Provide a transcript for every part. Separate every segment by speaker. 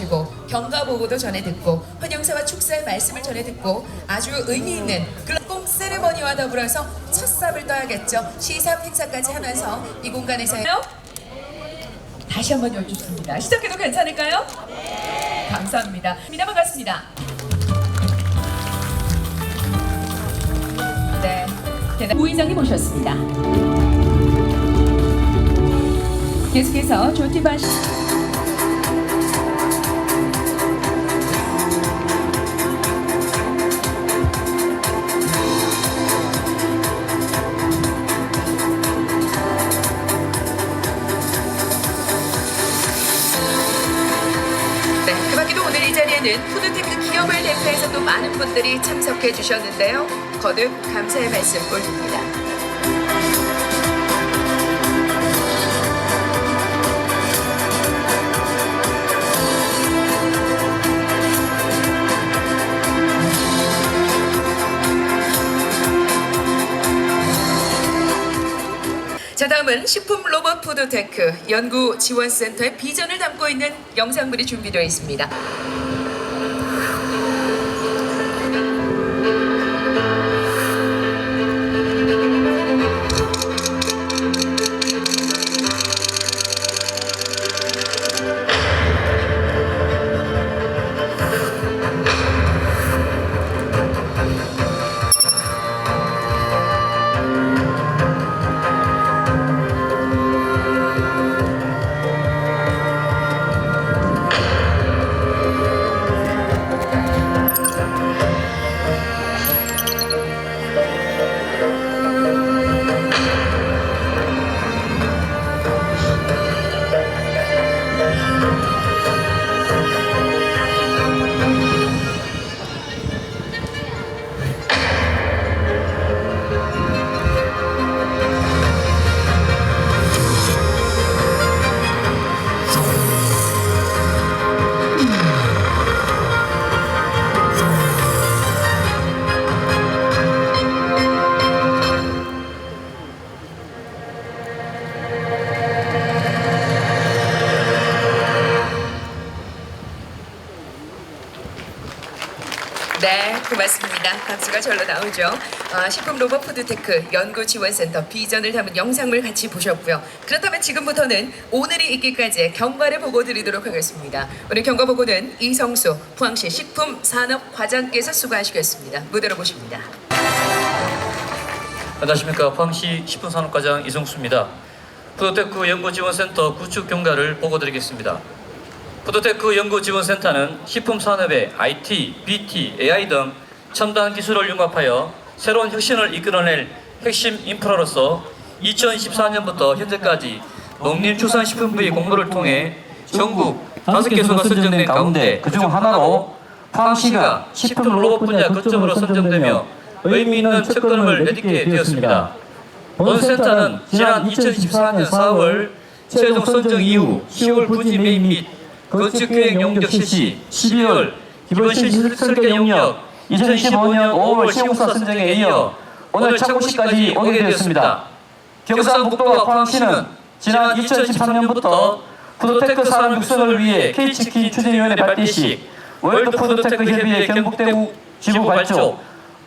Speaker 1: 모시고 경과 보고도 전해 듣고 헌영사와 축사의 말씀을 전해 듣고 아주 의미 있는 글라공 세레머니와 더불어서 첫 삽을 떠야겠죠. 시삽 행사까지 하면서 이 공간에서요. 다시 한번 여쭙습니다. 시작해도 괜찮을까요? 감사합니다. 미나 반갑습니다. 네. 대단- 부의장님 모셨습니다. 계속해서 조티반 씨. 참석해 주셨는데요. 거듭 감사의 말씀 올립니다. 자 다음은 식품 로봇 푸드테크 연구 지원센터의 비전을 담고 있는 영상물이 준비되어 있습니다. 네, 고맙습니다. 박수가 절로 나오죠. 아, 식품 로봇 푸드테크 연구 지원센터 비전을 담은 영상물 같이 보셨고요. 그렇다면 지금부터는 오늘이 있기까지의 경과를 보고 드리도록 하겠습니다. 오늘 경과 보고는 이성수 포항시 식품 산업 과장께서 수고하시겠습니다. 무대로 모십니다.
Speaker 2: 안녕하십니까 포항시 식품산업과장 이성수입니다. 푸드테크 연구지원센터 구축 경과를 보고 드리겠습니다. 푸드테크 연구지원센터는 식품산업의 IT, BT, AI 등 첨단 기술을 융합하여 새로운 혁신을 이끌어낼 핵심 인프라로서 2014년부터 현재까지 농림축산식품부의 공모를 통해 전국 다섯 개소가 선정된 가운데 그중 하나로 포항시가 식품 로봇 분야 거점으로 선정되며 의미 있는 첫 걸음을 내딛게 되었습니다. 본 센터는 지난 2014년 4월 최종 선정 이후 10월 부지 매입 및 건축계획 용역 실시, 12월 기본 실시 설계 용역, 2015년 5월 시공사 선정에 이어 오늘 착공식까지 오게 되었습니다. 경상북도와 포항시는 지난 2013년부터 푸드테크 산업 육성을 위해 K치킨 추진위원회 발대식, 월드 푸드테크 협의회 경북대구 지부 발족,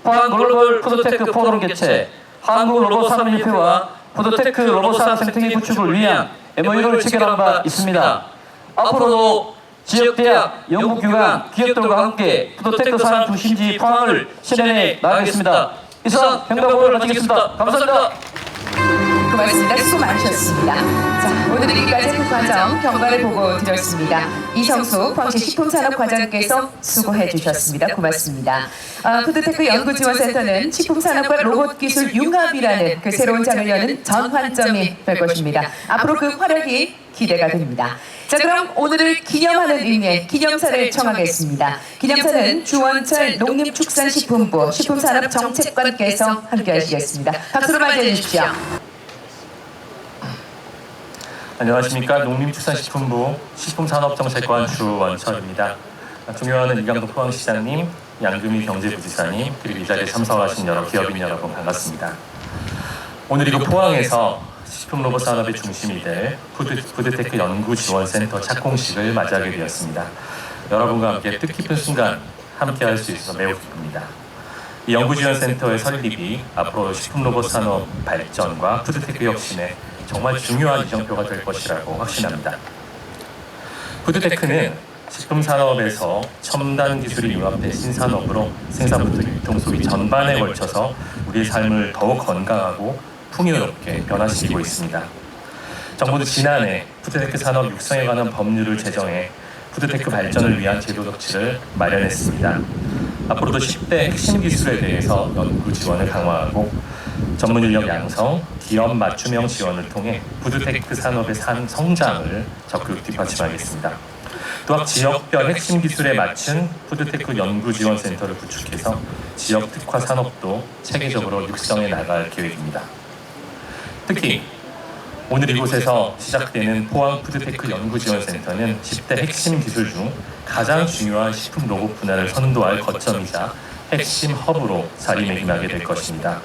Speaker 2: 포항 글로벌 푸드테크 포럼 개최, 한국 로봇 산업협회와 푸드테크 로봇 산업 생태계 구축을 위한 MOU를 체결한 바 있습니다. 앞으로도 지역대학, 연구기관, 기업들과 함께 푸드테크 산업 중심지 포항을 실현해 나가겠습니다. 이상 경과보고를 마치겠습니다. 감사합니다.
Speaker 1: 고맙습니다. 수고 많으셨습니다. 자, 오늘 여기까지 그 과정 경과를 보고 드렸습니다. 이성수 포항시 식품산업과장께서 수고해 주셨습니다. 고맙습니다. 아, 푸드테크 연구지원센터는 식품산업과 로봇기술 융합이라는 그 새로운 장을 여는 전환점이 될 것입니다. 앞으로 그 활약이 기대가 됩니다. 자 그럼 오늘을 기념하는 의미의 기념사를 청하겠습니다. 기념사는 주원철 농림축산식품부 식품산업정책관께서 함께하시겠습니다. 박수로 맞이해 주십시오.
Speaker 3: 안녕하십니까 농림축산식품부 식품산업정책관 주원철입니다. 존경하는 이강덕 포항시장님, 양금희 경제부지사님 그리고 이 자리에 참석하신 여러 기업인 여러분 반갑습니다. 오늘 이곳 포항에서 식품 로봇 산업의 중심이 될 푸드, 푸드테크 연구지원센터 착공식을 맞이하게 되었습니다. 여러분과 함께 뜻깊은 순간 함께 할 수 있어서 매우 기쁩니다. 이 연구지원센터의 설립이 앞으로 식품 로봇 산업 발전과 푸드테크 혁신에 정말 중요한 이정표가 될 것이라고 확신합니다. 푸드테크는 식품 산업에서 첨단 기술이 융합된 신산업으로 생산부터 유통 소비 전반에 걸쳐서 우리의 삶을 더욱 건강하고 풍요롭게 변화시키고 있습니다. 정부도 지난해 푸드테크 산업 육성에 관한 법률을 제정해 푸드테크 발전을 위한 제도 조치를 마련했습니다. 앞으로도 10대 핵심 기술에 대해서 연구 지원을 강화하고 전문 인력 양성, 기업 맞춤형 지원을 통해 푸드테크 산업의 산 성장을 적극 뒷받침하겠습니다. 또한 지역별 핵심 기술에 맞춘 푸드테크 연구지원센터를 구축해서 지역 특화 산업도 체계적으로 육성해 나갈 계획입니다. 특히 오늘 이곳에서 시작되는 포항 푸드테크 연구지원센터는 10대 핵심 기술 중 가장 중요한 식품 로봇 분야를 선도할 거점이자 핵심 허브로 자리매김하게 될 것입니다.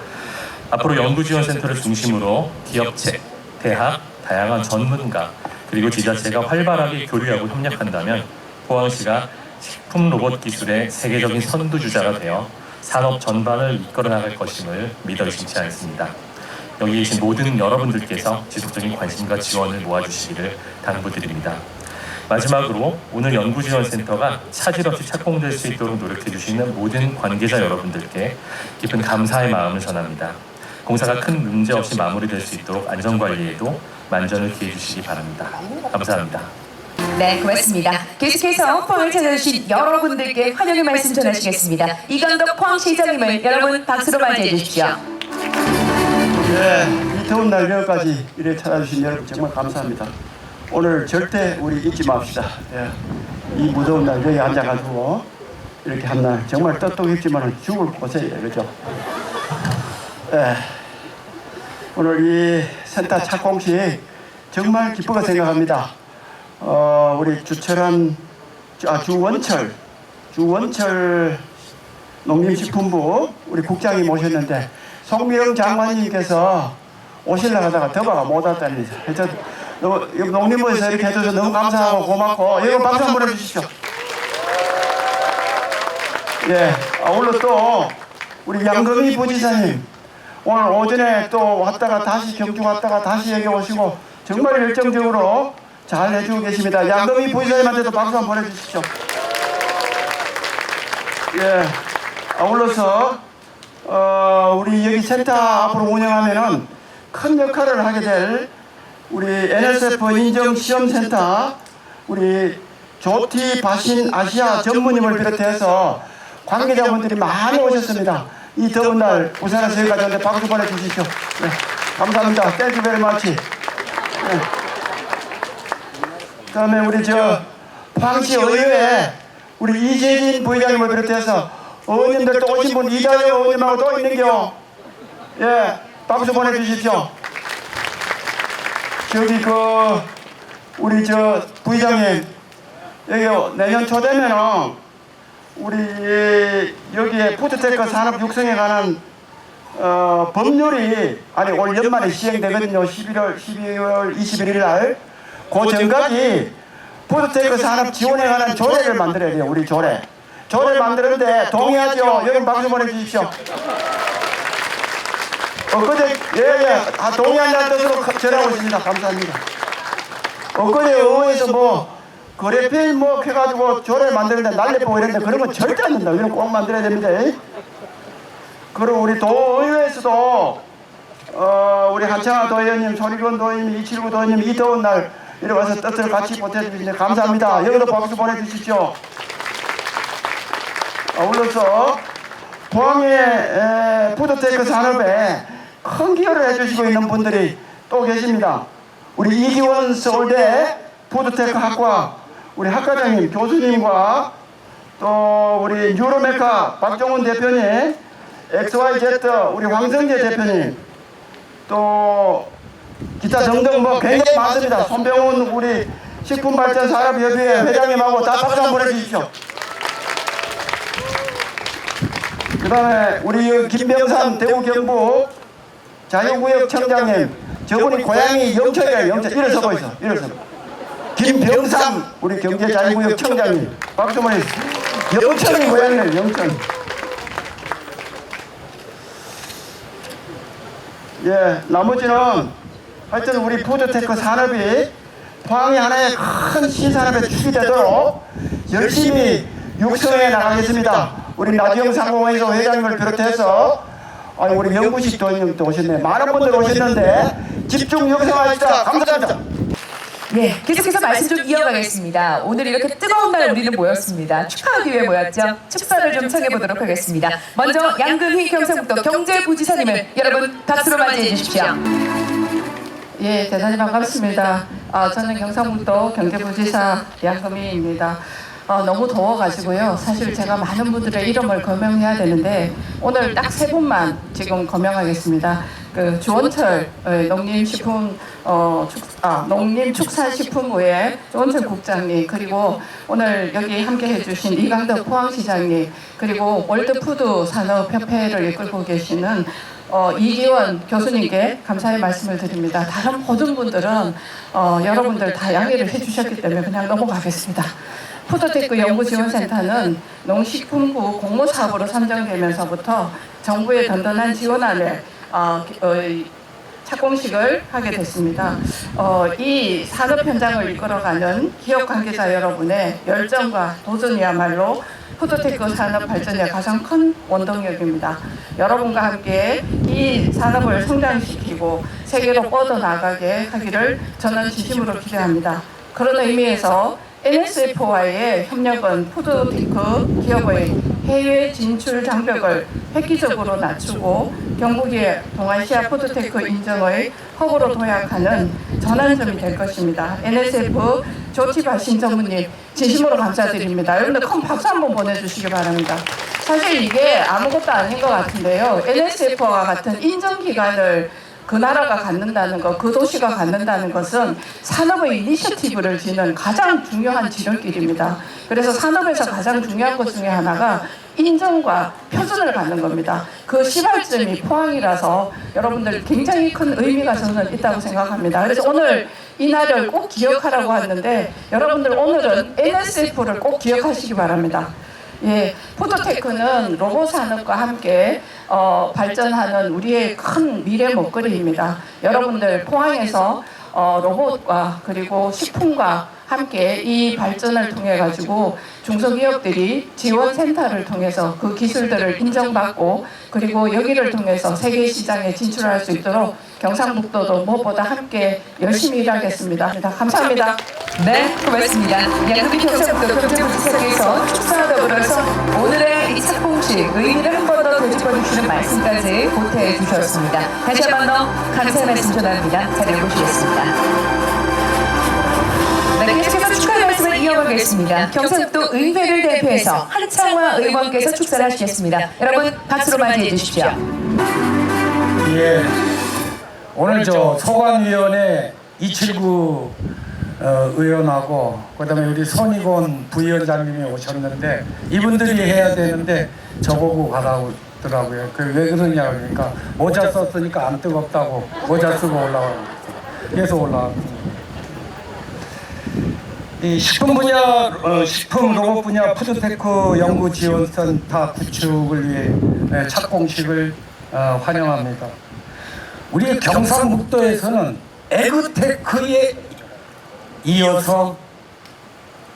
Speaker 3: 앞으로 연구지원센터를 중심으로 기업체, 대학, 다양한 전문가 그리고 지자체가 활발하게 교류하고 협력한다면 포항시가 식품 로봇 기술의 세계적인 선두주자가 되어 산업 전반을 이끌어 나갈 것임을 믿어 의심치 않습니다. 여기 계신 모든 여러분들께서 지속적인 관심과 지원을 모아주시기를 당부드립니다. 마지막으로 오늘 연구지원센터가 차질 없이 착공될 수 있도록 노력해 주시는 모든 관계자 여러분들께 깊은 감사의 마음을 전합니다. 공사가 큰 문제 없이 마무리될 수 있도록 안전관리에도 만전을 기해 주시기 바랍니다. 감사합니다.
Speaker 1: 네, 고맙습니다. 계속해서 포항을 찾아주신 여러분들께 환영의 말씀 전하시겠습니다. 이강덕 포항시장님을 여러분 박수로 맞이해 주십시오.
Speaker 4: 예, 이 더운 날 여기까지 이래 찾아주신 여러분 정말 감사합니다. 오늘 절대 우리 잊지 맙시다. 예, 이 무더운 날 여기 앉아가지고 이렇게 한 날 정말 떡떡했지만 죽을 곳이에요, 그죠? 예, 오늘 이 센터 착공식 정말 기쁘게 생각합니다. 어, 우리 주철한 아, 주원철 주원철. 농림식품부 우리 국장이 모셨는데 송미영 장관님께서 오실라 하다가 더바가 못 왔다니 하여튼 농림부에서 이렇게 해줘서 너무 감사하고 고맙고 여러분 박수 한번 해주십시오. 예 아울러 또 우리 양금희 부지사님 오늘 오전에 또 왔다가 다시 경주 갔다가 다시 여기 오시고 정말 열정적으로 잘 해주고 계십니다 양금희 부지사님한테도 박수 한번 보내주십시오 예 아울러서 어, 우리 여기 센터 앞으로 운영하면은 큰 역할을 하게 될 우리 NSF 인정 시험 센터 우리 조티 바신 아시아 전무님을 비롯해서 관계자분들이 많이 오셨습니다. 이 더운 날 부산에서 여기까지 왔는데 박수 보내주시죠. 네, 감사합니다. 땡큐 베리 마치. 네. 그다음에 우리 저 포항시 의회 우리 이재진 부회장님을 비롯해서 의원님들 또 오신 분 이자영 의원님하고 또 있는겨. 예, 박수 보내주십시오. 저기 그 우리 저 부회장님 여기 내년 초 되면은 우리 여기에 푸드테크 산업 육성에 관한 어, 법률이 아니 올 연말에 시행되거든요. 11월 12월 21일 날. 그 전까지 푸드테크 산업 지원에 관한 조례를 만들어야 돼요. 우리 조례. 조례 만드는데 동의하죠. 여러분 박수 보내주십시오. 엊그제 예예 아, 동의한다는 뜻으로 전하고 있습니다. 감사합니다. 엊그제 의회에서 뭐 거래필 뭐 해가지고 조례 만드는데 날려보고 이랬는데 그런 건 절대 안 된다. 이런 거꼭 만들어야 됩니다. 그리고 우리 도의회에서도 어, 우리 한창아 도의원님, 손익원 도의원님, 이칠구 도의원님 이 더운 날 이리 와서 뜻을 같이 보태주시는데 감사합니다. 여기도 박수 보내주십시오. 아울러서 포항의 에, 푸드테크 산업에 큰 기여를 해주시고 있는 분들이 또 계십니다. 우리 이기원 서울대 푸드테크 학과 우리 학과장님, 교수님과 또 우리 뉴로메카 박종훈 대표님, XYZ 우리 황성재 대표님, 또 기타 등등 뭐 굉장히 많습니다. 손병훈 우리 식품발전산업협의회 회장님하고 다 박수 한번 보내주십시오. 그 다음에 우리 김병삼 대구 경북 자유구역 청장님 저분이 고향이 영천이에요 영천 일어서고 있어 일어서 김병삼 우리 경제자유구역 청장님 박수 해주세요. 영천이 모양이에요 영천. 예, 나머지는 하여튼 우리 푸드테크 산업이 포항이 하나의 큰 신산업의 축이 되도록 열심히 육성해 나가겠습니다. 우리 나지영 상공회의소 회장님을 비롯해서 아니 우리 명구식 도원님도 오셨네. 많은 분들 오셨는데 집중 육성하시다. 감사합니다.
Speaker 1: 네, 계속해서 말씀 좀 이어가겠습니다. 오늘 이렇게 뜨거운 날 우리는 모였습니다. 축하하기 위해 모였죠. 축사를 좀 청해보도록 하겠습니다. 먼저 양금희 경상북도 경제부지사님을 여러분 박수로 맞이해 주십시오.
Speaker 5: 예, 대단히 반갑습니다. 아, 저는 경상북도 경제부지사 양금희입니다. 아, 너무 더워가지고요. 사실 제가 많은 분들의 이름을 거명해야 되는데 오늘 딱 세 분만 지금 거명하겠습니다. 그 주원철 어, 농림식품 어, 축, 아, 농림축산식품부의 주원철 국장님 그리고 오늘 여기 함께 해 주신 이강덕 포항시장님 그리고 월드푸드 산업협회를 이끌고 계시는 어, 이기원 교수님께 감사의 말씀을 드립니다. 다른 모든 분들은 어, 여러분들 다 양해를 해주셨기 때문에 그냥 넘어가겠습니다. 푸드테크 연구지원센터는 농식품부 공모사업으로 선정되면서부터 정부의 든든한 지원안을 어, 어, 착공식을 하게 됐습니다. 어, 이 산업 현장을 이끌어가는 기업 관계자 여러분의 열정과 도전이야말로 푸드테크 산업 발전의 가장 큰 원동력입니다. 여러분과 함께 이 산업을 성장시키고 세계로 뻗어나가게 하기를 저는 진심으로 기대합니다. 그런 의미에서 NSF와의 협력은 푸드테크 기업의 해외 진출 장벽을 획기적으로 낮추고 경북의 동아시아 푸드테크 인정의 허브로 도약하는 전환점이 될 것입니다. NSF 조치바 신 전무님 진심으로 감사드립니다. 여러분들 큰 박수 한번 보내주시기 바랍니다. 사실 이게 아무것도 아닌 것 같은데요. NSF와 같은 인정기관을 그 나라가 갖는다는 것, 그 도시가 갖는다는 것은 산업의 이니셔티브를 지는 가장 중요한 지름길입니다. 그래서 산업에서 가장 중요한 것 중에 하나가 인정과 표준을 갖는 겁니다. 그 시발점이 포항이라서 여러분들 굉장히 큰 의미가 저는 있다고 생각합니다. 그래서 오늘 이 날을 꼭 기억하라고 하는데 여러분들 오늘은 NSF를 꼭 기억하시기 바랍니다. 예, 푸드테크는 로봇 산업과 함께 어, 발전하는 우리의 큰 미래 먹거리입니다. 여러분들 포항에서 어, 로봇과 그리고 식품과 함께 이 발전을 통해 가지고 중소기업들이 지원 센터를 통해서 그 기술들을 인정받고 그리고 여기를 통해서 세계 시장에 진출할 수 있도록 경상북도도 무엇보다 함께 열심히 일하겠습니다. 감사합니다.
Speaker 1: 네, 고맙습니다. 양금희 경상북도 경제부지사께서 축사와 더불어서 오늘의 이 착공식 의미를 한 번 더 되짚어주시는 말씀까지 보태해 주셨습니다. 다시 한 번 더 감사의 말씀 전합니다. 자리를 모시겠습니다. 네, 계속해서 축하의 말씀을 이어가겠습니다. 경상북도 의회를 대표해서 한창화 의원께서 축사를 하시겠습니다. 여러분 박수로 맞이해 주십시오.
Speaker 6: 예. 오늘 저 소관위원회 이칠구 어, 의원하고 그다음에 우리 손익원 부위원장님이 오셨는데 이분들이 해야 되는데 저보고 가라고 더라고요. 그 왜 그러냐 그러니까 모자 썼으니까 안 뜨겁다고 모자 쓰고 올라가고 그래서 올라왔습니다. 이 식품 분야, 어, 식품 로봇 분야 푸드테크 연구 지원센터 구축을 위해 예, 착공식을 어, 환영합니다. 우리 경상북도에서는 에그테크에 이어서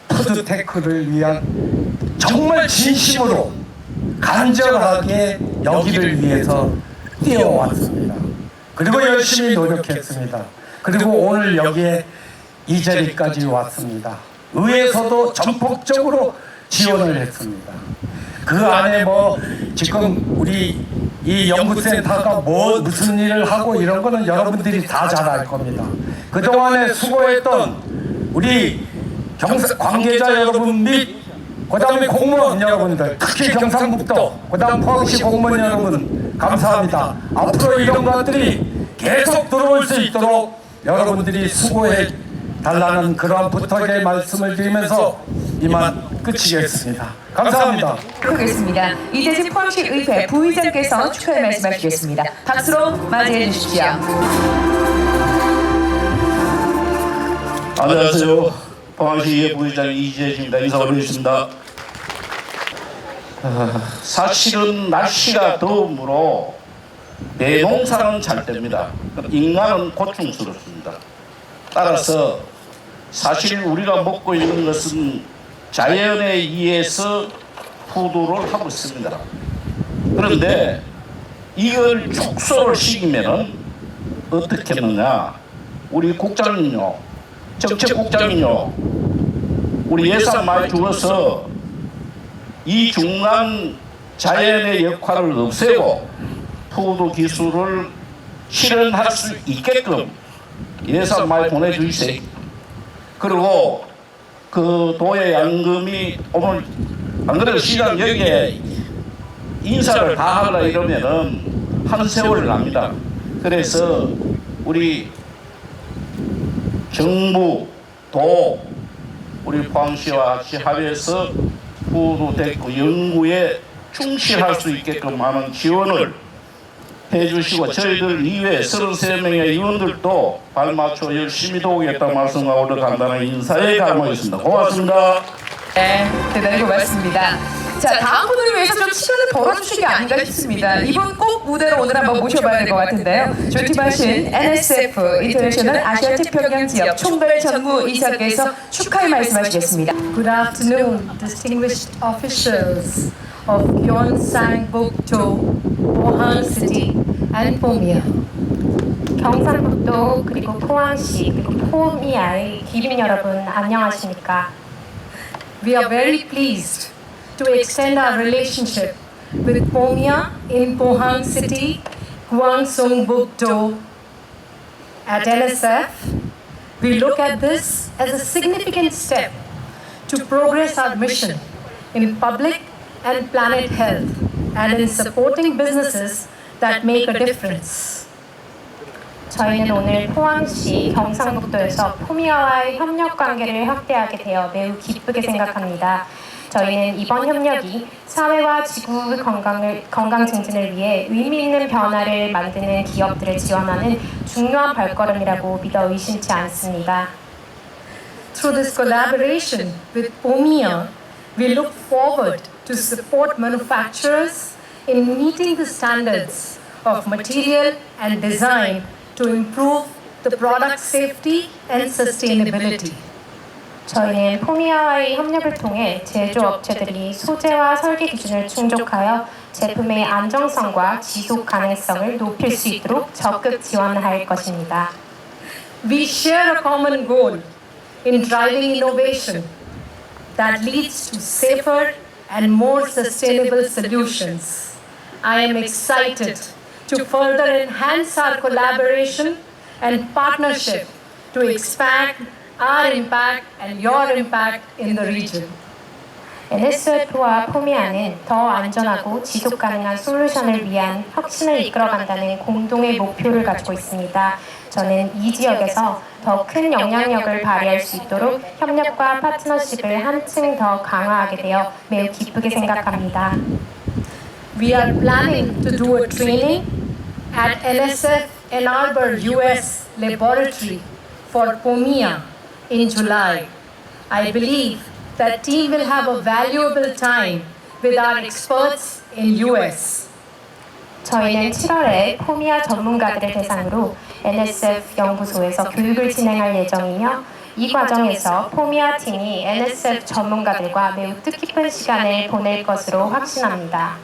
Speaker 6: 푸드테크를 위한 정말 진심으로 간절하게 여기를 위해서 뛰어왔습니다. 그리고 열심히 노력했습니다. 그리고 오늘 여기에 이 자리까지 왔습니다. 의회에서도 전폭적으로 지원을 했습니다. 그 안에 뭐 지금 우리 이 연구센터가 뭐 무슨 일을 하고 이런 거는 여러분들이 다 잘 알 겁니다. 그동안에 수고했던 우리 경사, 관계자 여러분 및 그다음에 공무원 여러분들 특히 경상북도 그다음 포항시 공무원 여러분 감사합니다. 앞으로 이런 것들이 계속 들어올 수 있도록 여러분들이 수고해 달라는 그러한 부탁의 말씀을 드리면서 이만 끝이겠습니다. 감사합니다.
Speaker 1: 하겠습니다. 이재진 포항시 의회 부의장께서 축하의 말씀하시겠습니다. 박수로 맞이해 주십시오.
Speaker 7: 안녕하세요. 포항시 부회장 이재진입니다. 인사 올리겠습니다. 아, 사실은 날씨가 더우므로 대농사는 잘 됩니다. 인간은 고충스럽습니다. 따라서 사실 우리가 먹고 있는 것은 자연에 의해서 후도를 하고 있습니다. 그런데 이걸 축소를 시키면은 어떻게 했느냐? 우리 국장님요, 정책국장님요, 우리 예산 많이 주어서 이 중간 자연의 역할을 없애고 포도 기술을 실현할 수 있게끔 예산 많이 보내주세요. 그리고 그 도의 양금이 오늘 안 그래도 시장 여기에 인사를 다 하려 이러면은 한 세월을 납니다. 그래서 우리 정부, 도, 우리 포항시와 같이 합해서 후도됐고 연구에 충실할 수 있게끔 하는 지원을 해주시고 저희들 이외 33명의 의원들도 발맞춰 열심히 도우겠다 말씀하고 간단한 인사에 감사하겠습니다. 고맙습니다.
Speaker 1: 네, 대단히 고맙습니다. 자, 다음 분을 위해서 좀 시간을 벌어주신 게 아닌가 싶습니다. 이분 꼭 무대로 오늘 한번 모셔봐야 될 것 같은데요. 조티바신 NSF 인터내셔널 아시아 태평양 지역 총괄 전무 이사께서 축하의 말씀하시겠습니다.
Speaker 8: Good afternoon, distinguished officials of Gyeongsang Bokdo, Pohang City, and Pomia.
Speaker 9: 경상북도 그리고 포항시 그리고 포미아의 기민 여러분 안녕하십니까?
Speaker 8: We are very pleased to extend our relationship with Pomia in Pohang City, Gwangsong Bokdo. At NSF, we look at this as a significant step to progress our mission in public and planet health and in supporting businesses that make a difference.
Speaker 9: 저희는 오늘 포항시 경상북도에서 포미아와의 협력 관계를 확대하게 되어 매우 기쁘게 생각합니다. 저희는 이번 협력이 사회와 지구 건강을, 건강 증진을 위해 의미 있는 변화를 만드는 기업들을 지원하는 중요한 발걸음이라고 믿어 의심치 않습니다.
Speaker 8: Through this collaboration with OMIA, we look forward to support manufacturers in meeting the standards of material and design to improve the product safety and sustainability.
Speaker 9: 저희는 포미아와의 협력을 통해 제조업체들이 소재와 설계 기준을 충족하여 제품의 안정성과 지속 가능성을 높일 수 있도록 적극 지원할 것입니다.
Speaker 8: We share a common goal in driving innovation that leads to safer and more sustainable solutions. I am excited to further enhance our collaboration and partnership to expand our impact and your impact in the region.
Speaker 9: NSF와 포미아는 더 안전하고 지속 가능한 솔루션을 위한 혁신을 이끌어간다는 공동의 목표를 가지고 있습니다. 저는 이 지역에서 더 큰 영향력을 발휘할 수 있도록 협력과 파트너십을 한층 더 강화하게 되어 매우 기쁘게 생각합니다.
Speaker 8: We are planning to do a training at NSF Ann Arbor, US laboratory for POMIA in July. I believe that team will have a valuable time with our experts in US.
Speaker 9: 저희는 7월에 포미아 전문가들을 대상으로 NSF 연구소에서 교육을 진행할 예정이며 이 과정에서 포미아 팀이 NSF 전문가들과 매우 뜻깊은 시간을 보낼 것으로 확신합니다.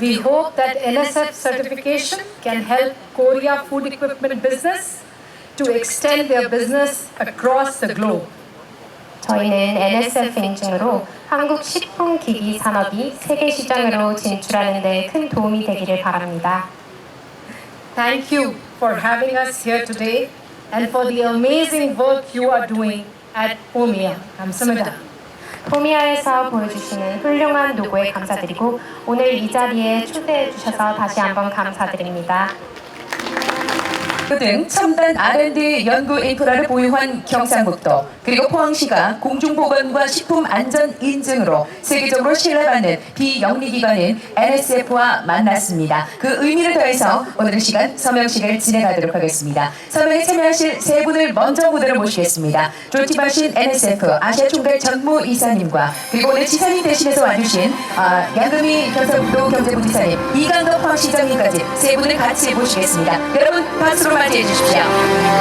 Speaker 8: We hope that NSF certification can help Korea food equipment business to extend their business across the globe.
Speaker 9: 저희는 NSF 인증으로 한국 식품 기기 산업이 세계 시장으로 진출하는 데 큰 도움이 되기를 바랍니다.
Speaker 8: Thank you for having us here today and for the amazing work you are doing at OMIA. 감사합니다.
Speaker 9: 포미아에서 보여주시는 훌륭한 노고에 감사드리고 오늘 이 자리에 초대해 주셔서 다시 한번 감사드립니다.
Speaker 1: 등 첨단 R&D 연구 인프라를 보유한 경상북도 그리고 포항시가 공중보건과 식품안전 인증으로 세계적으로 신뢰받는 비영리기관인 NSF와 만났습니다. 그 의미를 더해서 오늘 시간 서명식을 진행하도록 하겠습니다. 서명에 참여하실 세 분을 먼저 무대로 모시겠습니다. 조티바신 NSF 아시아 총괄 전무 이사님과 그리고 오늘 지사님 대신해서 와주신 아, 양금희 경상북도 경제부지사님 이강덕 포항시장님까지 세 분을 같이 모시겠습니다. 여러분 박수로 맞이해 주십시오.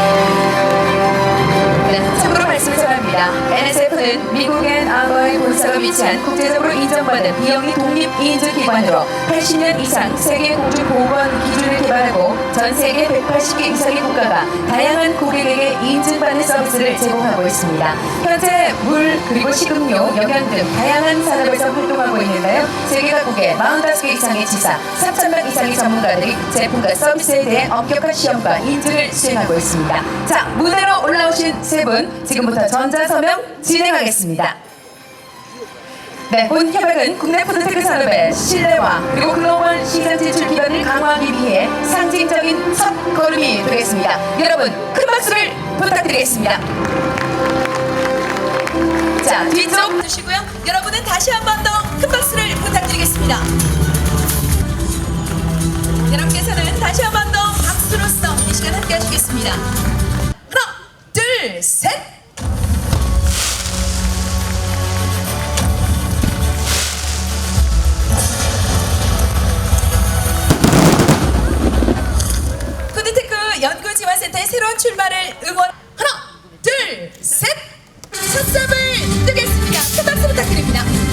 Speaker 1: NSF는 미국의 아버의 본사가 위치한 국제적으로 인정받은 비영리 독립 인증기관으로 80년 이상 세계 공중보건 기준을 개발하고 전 세계 180개 이상의 국가가 다양한 고객에게 인증받는 서비스를 제공하고 있습니다. 현재 물 그리고 식음료, 영양 등 다양한 산업에서 활동하고 있는데요. 세계 각국의 45개 이상의 지사, 3천명 이상의 전문가들이 제품과 서비스에 대해 엄격한 시험과 인증을 수행하고 있습니다. 자, 무대로 올라오신 세 분 지금부터 전자서명 진행하겠습니다. 네, 본 협약은 국내 푸드테크 산업의 신뢰와 그리고 글로벌 시장 진출 기반을 강화하기 위해 상징적인 첫 걸음이 되겠습니다. 여러분 큰 박수를 부탁드리겠습니다. 자, 뒤쪽
Speaker 10: 주시고요. 여러분은 다시 한 번 더 큰 박수를 부탁드리겠습니다. 여러분께서는 다시 한 번 더 박수로서 이 시간 함께 하시겠습니다. 하나, 둘, 셋. 때 새로운 출발을 응원. 하나 둘셋. 첫 점을 뜨겠습니다. 큰 박수 부탁드립니다.